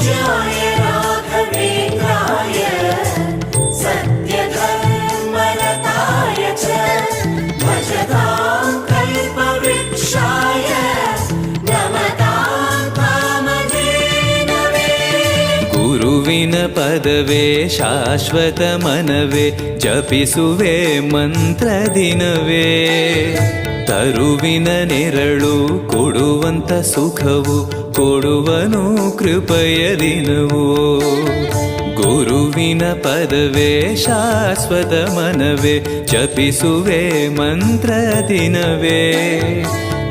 这里。ಗುರುವಿನ ಪದವೇ, ಶಾಶ್ವತ ಮನವೇ, ಜಪಿಸುವೆ ಮಂತ್ರ ದಿನವೇ. ತರುವಿನ ನೆರಳು, ಕೊಡುವಂತ ಸುಖವು, ಕೊಡುವನು ಕೃಪೆಯ ದಿನವು. ಗುರುವಿನ ಪದವೇ, ಶಾಶ್ವತ ಮನವೇ, ಜಪಿಸುವೆ ಮಂತ್ರ ದಿನವೇ.